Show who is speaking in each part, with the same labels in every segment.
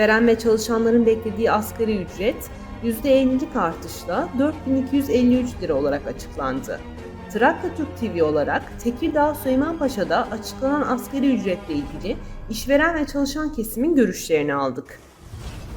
Speaker 1: İşveren ve çalışanların beklediği asgari ücret %50'lik artışla 4253 lira olarak açıklandı. Trakya Türk TV olarak Tekirdağ Süleymanpaşa'da açıklanan asgari ücretle ilgili işveren ve çalışan kesimin görüşlerini aldık.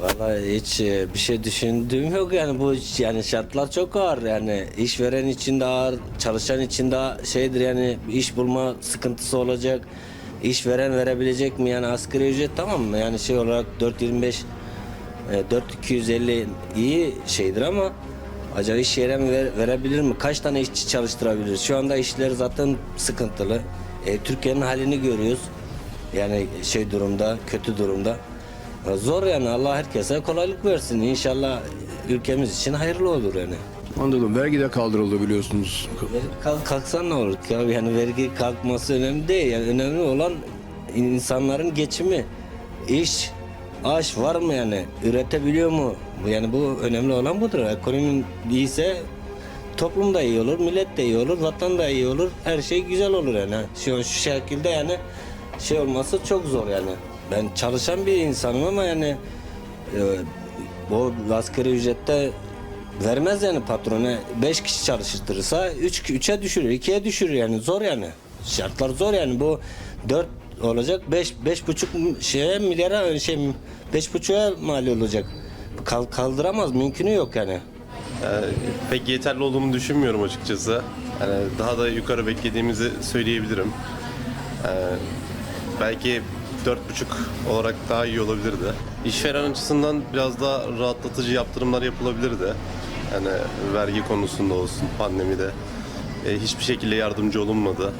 Speaker 2: Vallahi hiç e, bir şey düşündüğüm yok yani bu yani şartlar çok ağır yani işveren için de ağır, çalışan için de şeydir yani iş bulma sıkıntısı olacak. İşveren verebilecek mi yani asgari ücret tamam mı yani şey olarak 4.25 e, 4250 iyi şeydir ama acaba işveren ver, verebilir mi? Kaç tane işçi çalıştırabilir? Şu anda işler zaten sıkıntılı. E, Türkiye'nin halini görüyoruz. Yani şey durumda, kötü durumda. Ya Zor yani Allah herkese kolaylık versin. İnşallah ülkemiz için hayırlı olur yani.
Speaker 3: Anladım. Vergi de kaldırıldı biliyorsunuz.
Speaker 2: Kalk, kalksa ne olur ki yani vergi kalkması önemli değil. Yani önemli olan insanların geçimi. İş, aş var mı yani? Üretebiliyor mu? Yani bu önemli olan budur. Ekonomin iyiyse toplum da iyi olur, millet de iyi olur, vatan da iyi olur. Her şey güzel olur yani. Şu şu şekilde yani şey olması çok zor yani. Ben çalışan bir insanım ama yani e, bu asgari ücrette vermez yani patrona 5 kişi çalıştırırsa 3 üç, 3'e düşürür, 2'ye düşürür yani zor yani. Şartlar zor yani bu 4 olacak 5 beş buçuk şeye milyara şey beş buçuğa mal olacak. Kal, kaldıramaz mümkünü yok yani.
Speaker 4: Yani pek yeterli olduğunu düşünmüyorum açıkçası. Yani daha da yukarı beklediğimizi söyleyebilirim. Yani belki 4,5 olarak daha iyi olabilirdi. İşveren açısından biraz daha rahatlatıcı yaptırımlar yapılabilirdi. Yani vergi konusunda olsun pandemide e, hiçbir şekilde yardımcı olunmadı.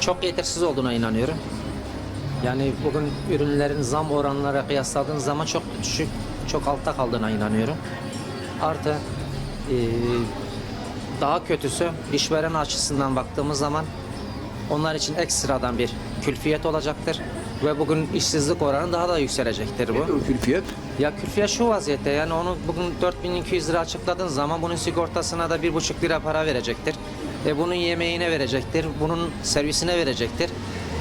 Speaker 5: çok yetersiz olduğuna inanıyorum. Yani bugün ürünlerin zam oranlara kıyasladığın zaman çok düşük, çok altta kaldığına inanıyorum. Artı eee, daha kötüsü işveren açısından baktığımız zaman onlar için ekstradan bir külfiyet olacaktır. Ve bugün işsizlik oranı daha da yükselecektir bu.
Speaker 3: Külfiyet.
Speaker 5: Ya külfiyet şu vaziyette yani onu bugün 4200 lira açıkladığın zaman bunun sigortasına da 1,5 lira para verecektir. E bunun yemeğine verecektir, bunun servisine verecektir.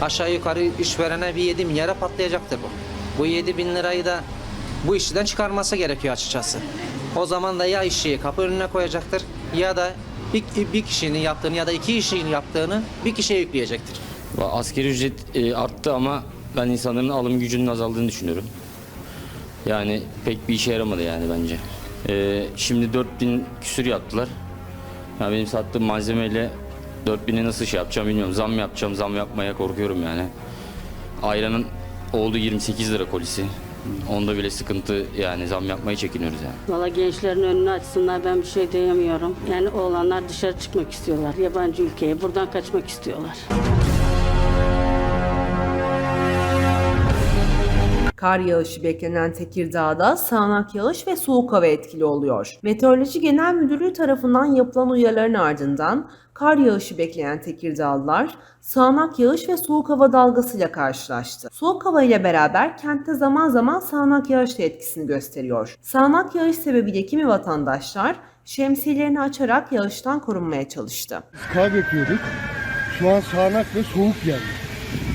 Speaker 5: Aşağı yukarı işverene bir 7 milyara patlayacaktır bu. Bu 7 bin lirayı da bu işçiden çıkarması gerekiyor açıkçası. O zaman da ya işçiyi kapı önüne koyacaktır ya da bir, bir kişinin yaptığını ya da iki kişinin yaptığını bir kişiye yükleyecektir.
Speaker 6: Asgari ücret e, arttı ama ben insanların alım gücünün azaldığını düşünüyorum. Yani pek bir işe yaramadı yani bence. E, şimdi 4000 küsür yaptılar. Ya benim sattığım malzemeyle 4000'i nasıl şey yapacağım bilmiyorum. Zam yapacağım, zam yapmaya korkuyorum yani. Ayranın oldu 28 lira kolisi. Onda bile sıkıntı yani zam yapmaya çekiniyoruz yani.
Speaker 7: Valla gençlerin önünü açsınlar ben bir şey diyemiyorum. Yani oğlanlar dışarı çıkmak istiyorlar. Yabancı ülkeye buradan kaçmak istiyorlar.
Speaker 1: Kar yağışı beklenen Tekirdağ'da sağanak yağış ve soğuk hava etkili oluyor. Meteoroloji Genel Müdürlüğü tarafından yapılan uyarıların ardından kar yağışı bekleyen Tekirdağlılar sağanak yağış ve soğuk hava dalgasıyla karşılaştı. Soğuk hava ile beraber kentte zaman zaman sağanak yağış da etkisini gösteriyor. Sağanak yağış sebebiyle kimi vatandaşlar şemsiyelerini açarak yağıştan korunmaya çalıştı.
Speaker 8: kar bekliyorduk. Şu an sağanak ve soğuk geldi.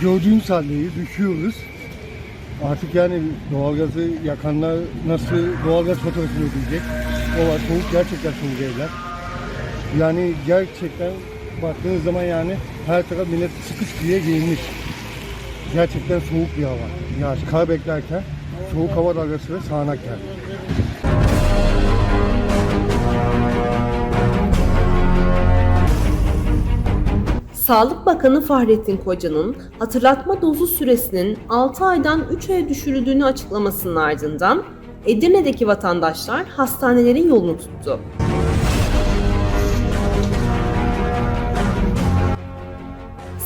Speaker 8: Gördüğünüz haldeyiz, düşüyoruz. Artık yani doğalgazı yakanlar nasıl doğalgaz faturasını ödeyecek? O var, soğuk gerçekten soğuk evler. Yani gerçekten baktığınız zaman yani her taraf millet sıkış diye giyinmiş. Gerçekten soğuk bir hava. Yağış, kar beklerken soğuk hava dalgası ve sağanak geldi.
Speaker 1: Sağlık Bakanı Fahrettin Koca'nın hatırlatma dozu süresinin 6 aydan 3 aya düşürüldüğünü açıklamasının ardından Edirne'deki vatandaşlar hastanelerin yolunu tuttu.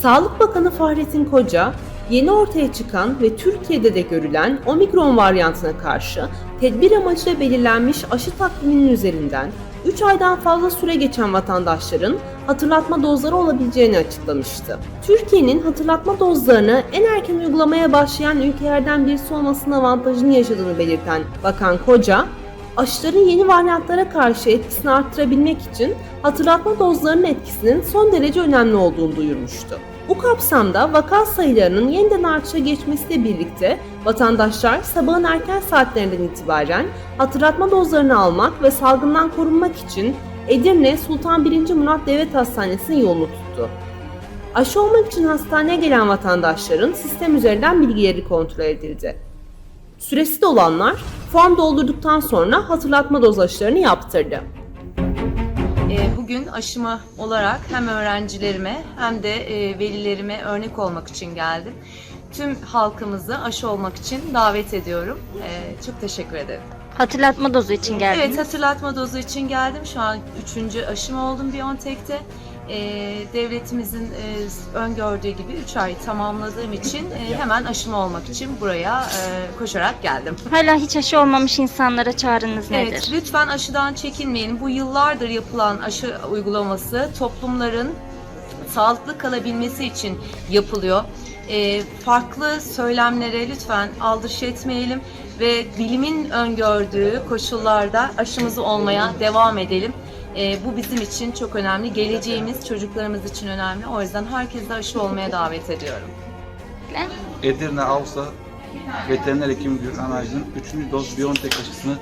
Speaker 1: Sağlık Bakanı Fahrettin Koca, yeni ortaya çıkan ve Türkiye'de de görülen omikron varyantına karşı tedbir amacıyla belirlenmiş aşı takviminin üzerinden 3 aydan fazla süre geçen vatandaşların hatırlatma dozları olabileceğini açıklamıştı. Türkiye'nin hatırlatma dozlarını en erken uygulamaya başlayan ülkelerden birisi olmasının avantajını yaşadığını belirten Bakan Koca, aşıların yeni varyantlara karşı etkisini arttırabilmek için hatırlatma dozlarının etkisinin son derece önemli olduğunu duyurmuştu. Bu kapsamda vaka sayılarının yeniden artışa geçmesiyle birlikte vatandaşlar sabahın erken saatlerinden itibaren hatırlatma dozlarını almak ve salgından korunmak için Edirne Sultan 1. Murat Devlet Hastanesi'nin yolunu tuttu. Aşı olmak için hastaneye gelen vatandaşların sistem üzerinden bilgileri kontrol edildi. Süresi dolanlar form doldurduktan sonra hatırlatma doz aşılarını yaptırdı.
Speaker 9: E, Bugün aşımı olarak hem öğrencilerime hem de e, velilerime örnek olmak için geldim. Tüm halkımızı aşı olmak için davet ediyorum. E, Çok teşekkür ederim.
Speaker 10: Hatırlatma dozu için geldiniz.
Speaker 9: Evet hatırlatma dozu için geldim. Şu an üçüncü aşım oldum BioNTech'te. E, devletimizin e, öngördüğü gibi 3 ay tamamladığım için e, hemen aşımı olmak için buraya e, koşarak geldim.
Speaker 10: Hala hiç aşı olmamış insanlara çağrınız nedir?
Speaker 9: Evet, lütfen aşıdan çekinmeyin. Bu yıllardır yapılan aşı uygulaması toplumların sağlıklı kalabilmesi için yapılıyor. Ee, farklı söylemlere lütfen aldırış etmeyelim ve bilimin öngördüğü koşullarda aşımızı olmaya devam edelim. Ee, bu bizim için çok önemli. Geleceğimiz çocuklarımız için önemli. O yüzden herkese aşı olmaya davet ediyorum.
Speaker 11: Edirne Avsa Veteriner Hekim Gürkan Aydın 3. doz Biontech aşısını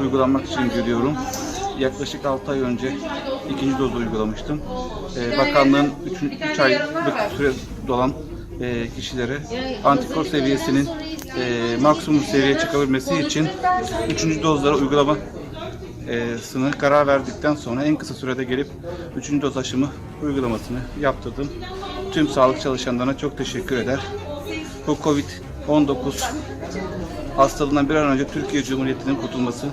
Speaker 11: uygulanmak için görüyorum. Yaklaşık 6 ay önce ikinci dozu uygulamıştım. Ee, bakanlığın 3 aylık süre dolan e, kişilere antikor seviyesinin e, maksimum seviyeye çıkabilmesi için 3. dozları uygulama e, sını karar verdikten sonra en kısa sürede gelip 3. doz aşımı uygulamasını yaptırdım. Tüm sağlık çalışanlarına çok teşekkür eder. Bu Covid-19 hastalığından bir an önce Türkiye Cumhuriyeti'nin kurtulması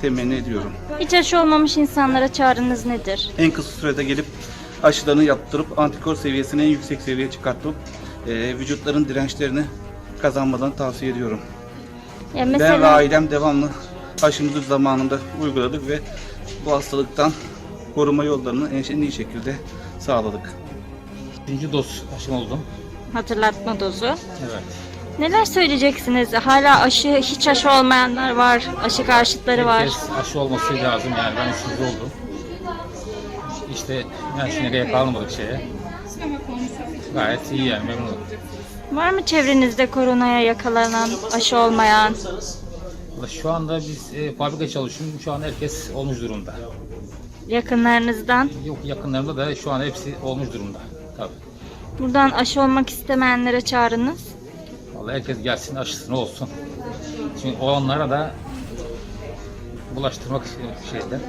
Speaker 11: temenni ediyorum.
Speaker 10: Hiç aşı olmamış insanlara çağrınız nedir?
Speaker 11: En kısa sürede gelip aşılarını yaptırıp antikor seviyesini en yüksek seviyeye çıkartıp e, vücutların dirençlerini kazanmadan tavsiye ediyorum.
Speaker 10: Ya
Speaker 11: Ben ve
Speaker 10: mesela
Speaker 11: ailem devamlı aşımızı zamanında uyguladık ve bu hastalıktan koruma yollarını en iyi şekilde sağladık.
Speaker 12: Üçüncü doz aşım oldum.
Speaker 10: hatırlatma dozu.
Speaker 12: Evet.
Speaker 10: Neler söyleyeceksiniz? Hala aşı, hiç aşı olmayanlar var, aşı karşıtları var.
Speaker 12: Herkes aşı olması lazım yani ben üçüncü oldum. İşte yani şimdi kalmadık şeye. Gayet iyi yani memnunum.
Speaker 10: Var mı çevrenizde koronaya yakalanan, aşı olmayan?
Speaker 12: Valla Şu anda biz e, fabrika çalışıyorum. Şu an herkes olmuş durumda.
Speaker 10: Yakınlarınızdan.
Speaker 12: Yok yakınlarımda da şu an hepsi olmuş durumda. Tabii.
Speaker 10: Buradan aşı olmak istemeyenlere çağrınız.
Speaker 12: Vallahi herkes gelsin aşısını olsun. Çünkü olanlara da bulaştırmak şeyde.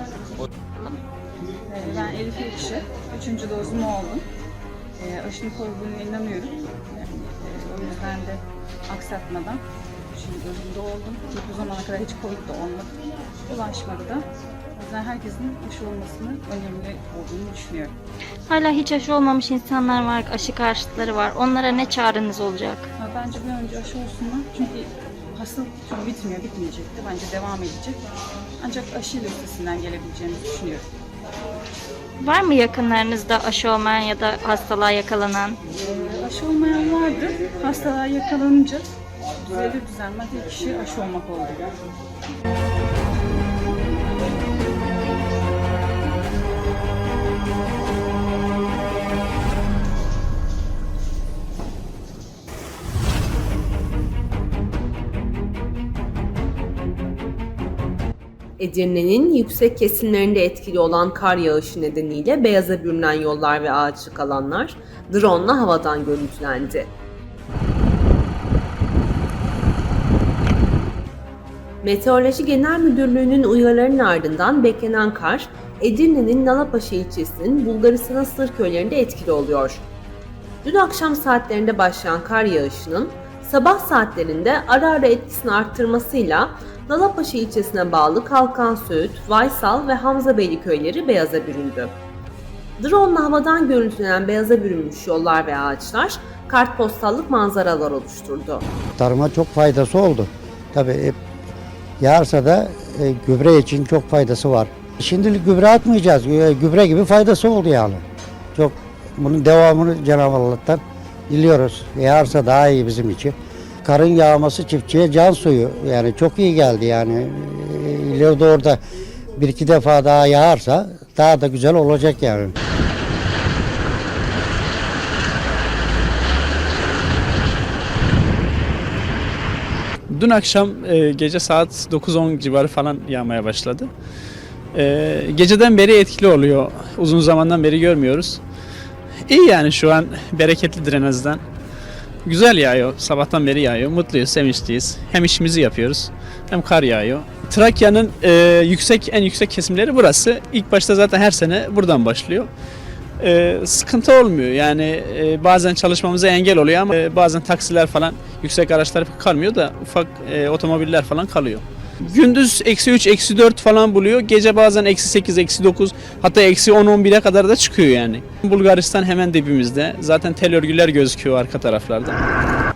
Speaker 13: Ben Elif Yekşi. Üçüncü dozumu oldum. E, aşının korunduğuna inanıyorum. Yani, e, o yüzden de aksatmadan üçüncü dozumda oldum. Çünkü bu zamana kadar hiç Covid de olmadı. Ulaşmadı da. O yüzden herkesin aşı olmasını önemli olduğunu düşünüyorum.
Speaker 10: Hala hiç aşı olmamış insanlar var, aşı karşıtları var. Onlara ne çağrınız olacak?
Speaker 13: Ama bence bir önce aşı olsunlar. Çünkü hastalık çünkü bitmiyor, bitmeyecekti. Bence devam edecek. Ancak aşıyla üstesinden gelebileceğimizi düşünüyorum.
Speaker 10: Var mı yakınlarınızda aşı olmayan ya da hastalığa yakalanan?
Speaker 13: Ee, Aşı olmayan vardı. Hastalığa yakalanınca düzelir düzelmez ilk kişi aşı olmak oldu.
Speaker 1: Edirne'nin yüksek kesimlerinde etkili olan kar yağışı nedeniyle beyaza bürünen yollar ve ağaçlık alanlar drone'la havadan görüntülendi. Meteoroloji Genel Müdürlüğü'nün uyarılarının ardından beklenen kar, Edirne'nin Nalapaşa ilçesinin Bulgaristan'ın sınır köylerinde etkili oluyor. Dün akşam saatlerinde başlayan kar yağışının sabah saatlerinde ara ara etkisini arttırmasıyla Nalapaşa ilçesine bağlı Kalkan Söğüt, Vaysal ve Hamzabeyli köyleri beyaza büründü. Drone'la havadan görüntülenen beyaza bürünmüş yollar ve ağaçlar kartpostallık manzaralar oluşturdu.
Speaker 14: Tarıma çok faydası oldu. Tabii hep yağarsa da e, gübre için çok faydası var. Şimdilik gübre atmayacağız. E, gübre gibi faydası oldu yani. Çok bunun devamını Cenab-ı Allah'tan diliyoruz. Yağarsa daha iyi bizim için. Karın yağması çiftçiye can suyu. Yani çok iyi geldi yani. E, ileride orada bir iki defa daha yağarsa daha da güzel olacak yani.
Speaker 15: Dün akşam e, gece saat 9-10 civarı falan yağmaya başladı. E, geceden beri etkili oluyor. Uzun zamandan beri görmüyoruz. İyi yani şu an bereketlidir en azından. Güzel yağıyor. Sabahtan beri yağıyor. Mutluyuz, sevinçliyiz. Hem işimizi yapıyoruz hem kar yağıyor. Trakya'nın e, yüksek en yüksek kesimleri burası. İlk başta zaten her sene buradan başlıyor. E, sıkıntı olmuyor. Yani e, bazen çalışmamıza engel oluyor ama e, bazen taksiler falan yüksek araçlar kalmıyor da ufak e, otomobiller falan kalıyor. Gündüz eksi 3, eksi 4 falan buluyor. Gece bazen eksi 8, eksi 9 hatta eksi 10, 11'e kadar da çıkıyor yani. Bulgaristan hemen dibimizde. Zaten tel örgüler gözüküyor arka taraflarda.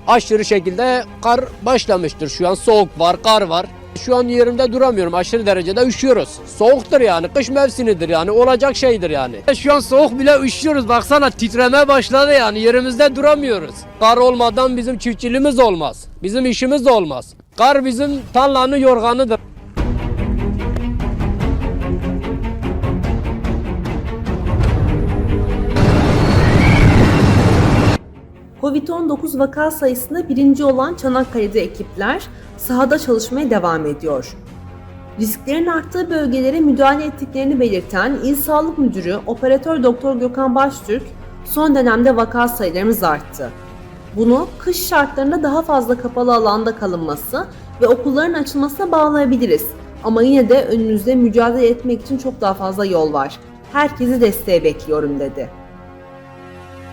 Speaker 16: aşırı şekilde kar başlamıştır. Şu an soğuk var, kar var. Şu an yerimde duramıyorum. Aşırı derecede üşüyoruz. Soğuktur yani. Kış mevsimidir yani. Olacak şeydir yani. Şu an soğuk bile üşüyoruz. Baksana titreme başladı yani. Yerimizde duramıyoruz. Kar olmadan bizim çiftçiliğimiz olmaz. Bizim işimiz olmaz. Kar bizim tarlanın yorganıdır.
Speaker 1: Covid-19 vaka sayısında birinci olan Çanakkale'de ekipler sahada çalışmaya devam ediyor. Risklerin arttığı bölgelere müdahale ettiklerini belirten İl Sağlık Müdürü Operatör Doktor Gökhan Baştürk, son dönemde vaka sayılarımız arttı. Bunu kış şartlarında daha fazla kapalı alanda kalınması ve okulların açılmasına bağlayabiliriz. Ama yine de önümüzde mücadele etmek için çok daha fazla yol var. Herkesi desteğe bekliyorum dedi.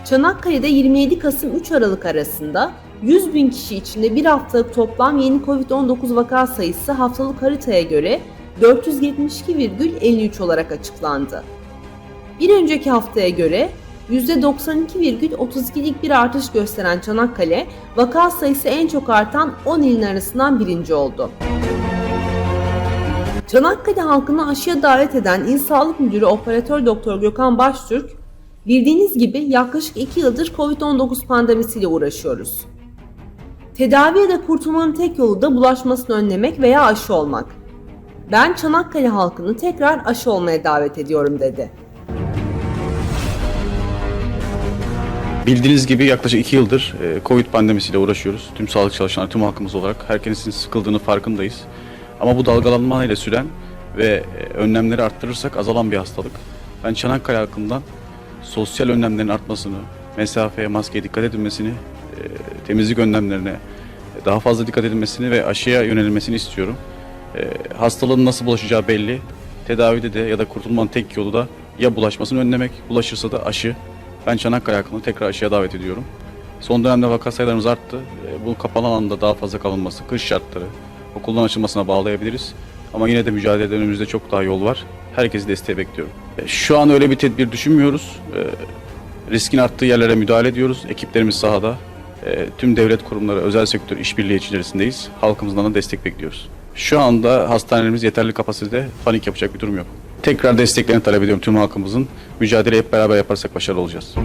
Speaker 1: Çanakkale'de 27 Kasım 3 Aralık arasında 100 bin kişi içinde bir haftalık toplam yeni Covid-19 vaka sayısı haftalık haritaya göre 472,53 olarak açıklandı. Bir önceki haftaya göre %92,32'lik bir artış gösteren Çanakkale, vaka sayısı en çok artan 10 ilin arasından birinci oldu. Çanakkale halkını aşıya davet eden İl Sağlık Müdürü Operatör Doktor Gökhan Baştürk, bildiğiniz gibi yaklaşık 2 yıldır Covid-19 pandemisiyle uğraşıyoruz. Tedavi ya da kurtulmanın tek yolu da bulaşmasını önlemek veya aşı olmak. Ben Çanakkale halkını tekrar aşı olmaya davet ediyorum dedi.
Speaker 17: Bildiğiniz gibi yaklaşık iki yıldır e, Covid pandemisiyle uğraşıyoruz. Tüm sağlık çalışanları, tüm halkımız olarak herkesin sıkıldığını farkındayız. Ama bu dalgalanma ile süren ve e, önlemleri arttırırsak azalan bir hastalık. Ben Çanakkale halkından sosyal önlemlerin artmasını, mesafeye, maskeye dikkat edilmesini, e, temizlik önlemlerine daha fazla dikkat edilmesini ve aşıya yönelilmesini istiyorum. E, hastalığın nasıl bulaşacağı belli. Tedavide de ya da kurtulmanın tek yolu da ya bulaşmasını önlemek, bulaşırsa da aşı. Ben Çanakkale halkını tekrar aşıya davet ediyorum. Son dönemde vaka sayılarımız arttı. E, Bu kapalı alanda daha fazla kalınması, kış şartları, okuldan açılmasına bağlayabiliriz. Ama yine de mücadelede önümüzde çok daha yol var. Herkesi desteğe bekliyorum. E, Şu an öyle bir tedbir düşünmüyoruz. E, Riskin arttığı yerlere müdahale ediyoruz. Ekiplerimiz sahada. E, Tüm devlet kurumları, özel sektör işbirliği içerisindeyiz. Halkımızdan da destek bekliyoruz. Şu anda hastanelerimiz yeterli kapasitede. Panik yapacak bir durum yok. Tekrar desteklerini talep ediyorum tüm halkımızın. Mücadele hep beraber yaparsak başarılı olacağız.